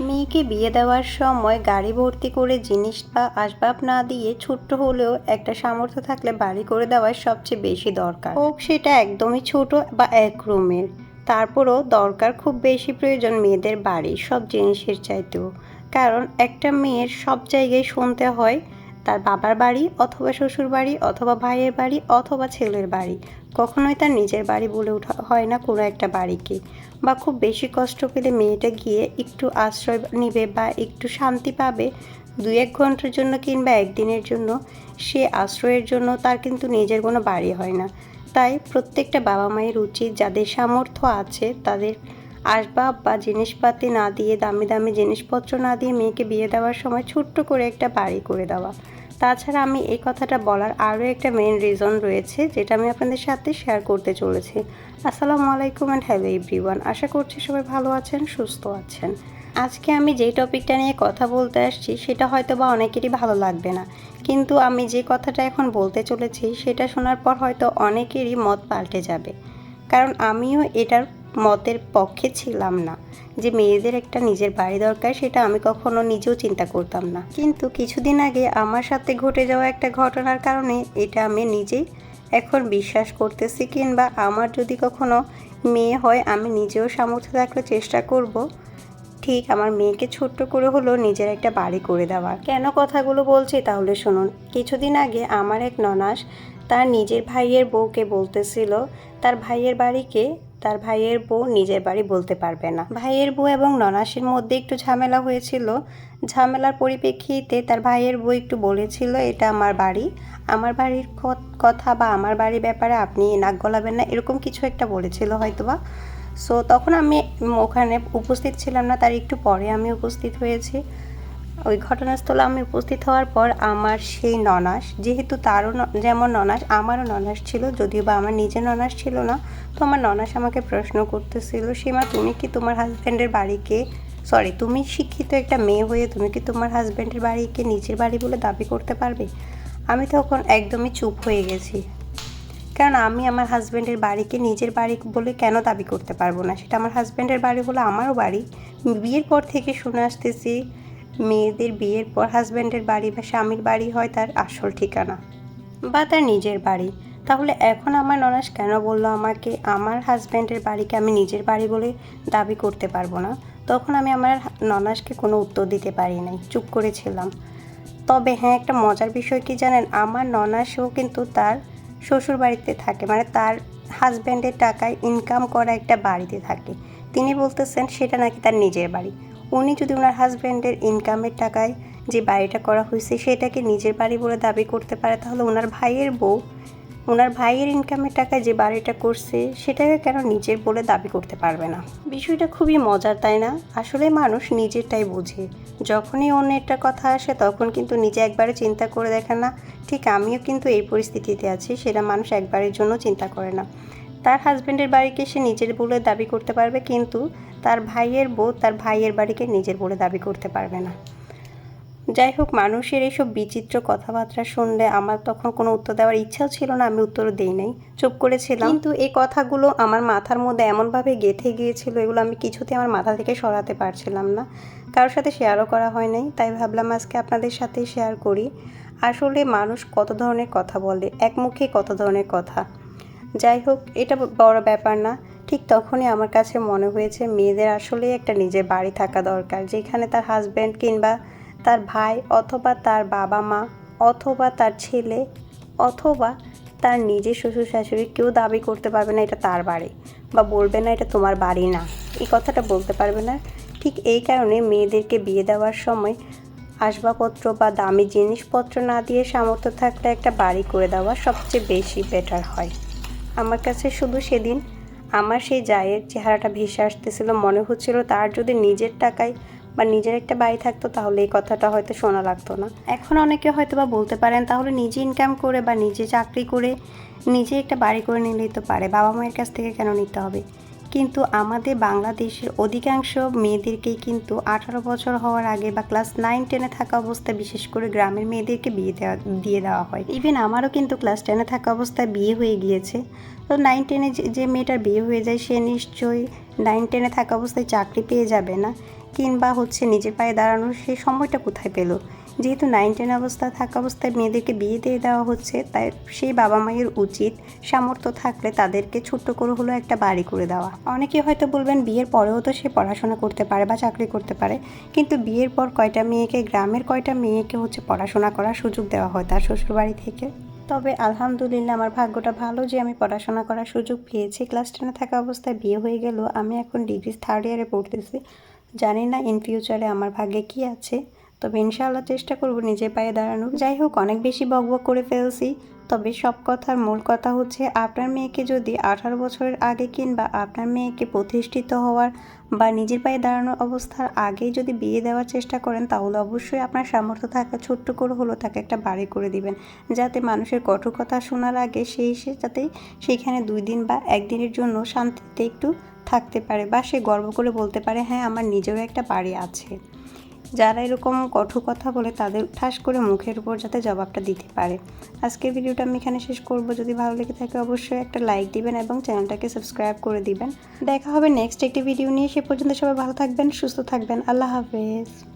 মেয়েকে বিয়ে দেওয়ার সময় গাড়ি ভর্তি করে জিনিস বা আসবাব না দিয়ে ছোট্ট হলেও একটা সামর্থ্য থাকলে বাড়ি করে দেওয়ার সবচেয়ে বেশি দরকার। হোক, সেটা একদমই ছোট বা এক রুমের। তারপরও দরকার খুব বেশি প্রয়োজন মেয়েদের বাড়ি সব জিনিসের চাইতেও। কারণ একটা মেয়ের সব জায়গায় শুনতে হয় তার বাবার বাড়ি অথবা শ্বশুর বাড়ি অথবা ভাইয়ের বাড়ি অথবা ছেলের বাড়ি। কখনোই তার নিজের বাড়ি বলে ওঠা হয় না কোনো একটা বাড়িকে। বা খুব বেশি কষ্ট পেলে মেয়েটা গিয়ে একটু আশ্রয় নিবে বা একটু শান্তি পাবে দু এক ঘণ্টার জন্য কিংবা একদিনের জন্য, সে আশ্রয়ের জন্য তার কিন্তু নিজের কোনো বাড়ি হয় না। তাই প্রত্যেকটা বাবা মায়ের উচিত যাদের সামর্থ্য আছে তাদের আসবাব বা জিনিসপাতি না দিয়ে, দামি দামি জিনিসপত্র না দিয়ে মেয়েকে বিয়ে দেওয়ার সময় ছোট্ট করে একটা বাড়ি করে দেওয়া। তাছাড়া আমি এই কথাটা বলার আরও একটা মেন রিজন রয়েছে, যেটা আমি আপনাদের সাথে শেয়ার করতে চলেছি। আসসালামু আলাইকুম অ্যান্ড হ্যালো এভরিওয়ান আশা করছি সবাই ভালো আছেন, সুস্থ আছেন। আজকে আমি যে টপিকটা নিয়ে কথা বলতে আসছি, সেটা হয়তো বা অনেকেরই ভালো লাগবে না। কিন্তু আমি যে কথাটা এখন বলতে চলেছি, সেটা শোনার পর হয়তো অনেকেরই মত পাল্টে যাবে। কারণ আমিও এটার মতের পক্ষে ছিলাম না। যে মেয়েদের একটা নিজের বাড়ি দরকার, সেটা আমি কখনো নিজেও চিন্তা করতাম না। কিন্তু কিছুদিন আগে আমার সাথে ঘটে যাওয়া একটা ঘটনার কারণে এটা আমি নিজেই এখন বিশ্বাস করতেছি কিংবা আমার যদি কখনো মেয়ে হয়, আমি নিজেও সামর্থ্য থাকলে চেষ্টা করব। ঠিক আমার মেয়েকে ছোট্ট করে হলেও নিজের একটা বাড়ি করে দেওয়ার। কেন কথাগুলো বলছি তাহলে শুনুন। কিছুদিন আগে আমার এক ননাস তার নিজের ভাইয়ের বউকে বলতেছিল, তার ভাইয়ের বাড়িকে তার ভাইয়ের বউ নিজের বাড়ি বলতে পারবে না। ভাইয়ের বউ এবং ননাসির মধ্যে একটু ঝামেলা হয়েছিল। ঝামেলার পরিপ্রেক্ষিতে তার ভাইয়ের বউ একটু বলেছিল, এটা আমার বাড়ি। আমার বাড়ির কথা বা আমার বাড়ির ব্যাপারে আপনি নাক গলাবেন না। এরকম কিছু একটা বলেছিল হয়তোবা। সো তখন আমি ওখানে উপস্থিত ছিলাম না, তার একটু পরে আমি উপস্থিত হয়েছি। ওই ঘটনাস্থলে আমি উপস্থিত হওয়ার পর আমার সেই ননাস, যেহেতু তারও যেমন ননাস, আমারও ননাস ছিল, যদিও বা আমার নিজের ননাস ছিল না, তো আমার ননাস আমাকে প্রশ্ন করতেছিল, সীমা, তুমি কি তোমার হাজব্যান্ডের বাড়িকে সরি তুমি শিক্ষিত একটা মেয়ে হয়ে তুমি কি তোমার হাজব্যান্ডের বাড়িকে নিজের বাড়ি বলে দাবি করতে পারবে? আমি তখন একদমই চুপ হয়ে গেছি। কারণ আমি আমার হাজব্যান্ডের বাড়িকে নিজের বাড়ি বলে কেন দাবি করতে পারব না? সেটা আমার হাজব্যান্ডের বাড়ি হলো আমারও বাড়ি। বিয়ের পর থেকে শুনে আসতেছি মেয়েদের বিয়ের পর হাজব্যান্ডের বাড়ি বা স্বামীর বাড়ি হয় তার আসল ঠিকানা বা তার নিজের বাড়ি। তাহলে এখন আমার ননাস কেন বলল আমাকে, আমার হাজব্যান্ডের বাড়িকে আমি নিজের বাড়ি বলে দাবি করতে পারব না? তখন আমি আমার ননাসকে কোনো উত্তর দিতে পারি নাই, চুপ করেছিলাম। তবে হ্যাঁ একটা মজার বিষয় কি জানেন? আমার ননাসও কিন্তু তার শ্বশুর বাড়িতে থাকে মানে তার হাজব্যান্ডের টাকায় ইনকাম করা একটা বাড়িতে থাকে। তিনি বলতেছেন সেটা নাকি তার নিজের বাড়ি। উনি যদি ওনার হাজব্যান্ডের ইনকামের টাকায় যে বাড়িটা করা হয়েছে সেটাকে নিজের বাড়ি বলে দাবি করতে পারে, তাহলে ওনার ভাইয়ের বউ ওনার ভাইয়ের ইনকামের টাকায় যে বাড়িটা করছে, সেটাকে কেন নিজের বলে দাবি করতে পারবে না? বিষয়টা খুবই মজার, তাই না? আসলে মানুষ নিজেরটাই বোঝে। যখনই অন্যেরটা কথা আসে, তখন কিন্তু নিজে একবারে চিন্তা করে দেখে না। ঠিক আমিও কিন্তু এই পরিস্থিতিতে আছি, সেটা মানুষ একবারের জন্য চিন্তা করে না। তার হাজব্যান্ডের বাড়িকে সে নিজের বলে দাবি করতে পারবে, কিন্তু তার ভাইয়ের বউ তার ভাইয়ের বাড়িকে নিজের বলে দাবি করতে পারবে না। যাই হোক মানুষের এইসব বিচিত্র কথাবার্তা শুনলে আমার তখন কোনো উত্তর দেওয়ার ইচ্ছাও ছিল না, আমি উত্তরও দেই নাই। চুপ করেছিলাম। কিন্তু এই কথাগুলো আমার মাথার মধ্যে এমনভাবে গেঁথে গিয়েছিল, এগুলো আমি কিছুতে আমার মাথা থেকে সরাতে পারছিলাম না। কারোর সাথে শেয়ারও করা হয় নাই, তাই ভাবলাম আজকে আপনাদের সাথে শেয়ার করি। আসলে মানুষ কত ধরনের কথা বলে, একমুখে কত ধরনের কথা। যাই হোক এটা বড় ব্যাপার না। ঠিক তখনই আমার কাছে মনে হয়েছে, মেয়েদের আসলে একটা নিজের বাড়ি থাকা দরকার, যেখানে তার হাজব্যান্ড কিংবা তার ভাই অথবা তার বাবা মা, অথবা তার ছেলে, অথবা তার নিজের শ্বশুর শাশুড়ি কেউ দাবি করতে পারবে না এটা তার বাড়ি বা বলবে না এটা তোমার বাড়ি না। এই কথাটা বলতে পারবে না। ঠিক এই কারণে মেয়েদেরকে বিয়ে দেওয়ার সময় আসবাবপত্র বা দামি জিনিসপত্র না দিয়ে সামর্থ্য থাকলে একটা বাড়ি করে দেওয়া সবচেয়ে বেশি বেটার হয়। আমার কাছে শুধু সেদিন আমার সেই জায়ের চেহারাটা ভেসে আসতেছিল, মনে হচ্ছিল তার যদি নিজের টাকায় বা নিজের একটা বাড়ি থাকতো, তাহলে এই কথাটা হয়তো শোনা লাগতো না। এখন অনেকে হয়তো বা বলতে পারেন, তাহলে নিজে ইনকাম করে বা নিজে চাকরি করে নিজে একটা বাড়ি করে নিলেই তো পারে বাবা মায়ের কাছ থেকে কেন নিতে হবে? কিন্তু আমাদের বাংলাদেশের অধিকাংশ মেয়েদেরকেই কিন্তু আঠারো বছর হওয়ার আগে বা ক্লাস নাইন, টেনে থাকা অবস্থায় বিশেষ করে গ্রামের মেয়েদেরকে বিয়ে দেওয়া, দিয়ে দেওয়া হয়। ইভেন আমারও কিন্তু ক্লাস টেনে থাকা অবস্থায় বিয়ে হয়ে গিয়েছে। তো নাইন, টেনে যে- যে মেয়েটার বিয়ে হয়ে যায়, সে নিশ্চয়ই নাইন, টেনে থাকা অবস্থায় চাকরি পেয়ে যাবে না, কিংবা হচ্ছে নিজের পায়ে দাঁড়ানোর সেই সময়টা কোথায় পেল? যেহেতু নাইন টেন অবস্থায় থাকা অবস্থায় মেয়েদেরকে বিয়ে দিয়ে দেওয়া হচ্ছে, তাই সেই বাবা মায়ের উচিত সামর্থ্য থাকলে তাদেরকে ছোট্ট করে হলেও একটা বাড়ি করে দেওয়া। অনেকে হয়তো বলবেন, বিয়ের পরেও তো সে পড়াশোনা করতে পারে বা চাকরি করতে পারে। কিন্তু বিয়ের পর কয়টা মেয়েকে, গ্রামের কয়টা মেয়েকে হচ্ছে পড়াশোনা করার সুযোগ দেওয়া হয় তার শ্বশুরবাড়ি থেকে? তবে আলহামদুলিল্লাহ আমার ভাগ্যটা ভালো যে আমি পড়াশোনা করার সুযোগ পেয়েছি। ক্লাস টেনে থাকা অবস্থায় বিয়ে হয়ে গেল আমি এখন ডিগ্রি থার্ড ইয়ারে পড়তেছি। জানি না ইন ফিউচারে আমার ভাগ্যে কি আছে। তবে ইনশাআল্লাহ চেষ্টা করব নিজের পায়ে দাঁড়ানোর। যাই হোক, অনেক বেশি বকবক করে ফেলছি। তবে সব কথার মূল কথা হচ্ছে, আপনার মেয়েকে যদি আঠারো বছরের আগে কিংবা আপনার মেয়েকে প্রতিষ্ঠিত হওয়ার বা নিজের পায়ে দাঁড়ানোর অবস্থার আগেই যদি বিয়ে দেওয়ার চেষ্টা করেন, তাহলে অবশ্যই আপনার সামর্থ্য থাকা ছোট্ট করে হলেও তাকে একটা বাড়ি করে দিবেন। যাতে মানুষের কঠোর কথা শোনার আগে সেই সে যাতে সেইখানে দুই দিন বা একদিনের জন্য শান্তিতে একটু থাকতে পারে বা সে গর্ব করে বলতে পারে হ্যাঁ আমার নিজেরও একটা বাড়ি আছে। যারা এরকম কঠোর কথা বলে তাদের ঠাস করে মুখের উপর যাতে জবাবটা দিতে পারে। আজকের ভিডিওটা আমি এখানে শেষ করব। যদি ভালো লেগে থাকে অবশ্যই একটা লাইক দিবেন এবং চ্যানেলটাকে সাবস্ক্রাইব করে দিবেন। দেখা হবে নেক্সট একটি ভিডিও নিয়ে। সে পর্যন্ত সবাই ভালো থাকবেন, সুস্থ থাকবেন। আল্লাহ হাফেজ।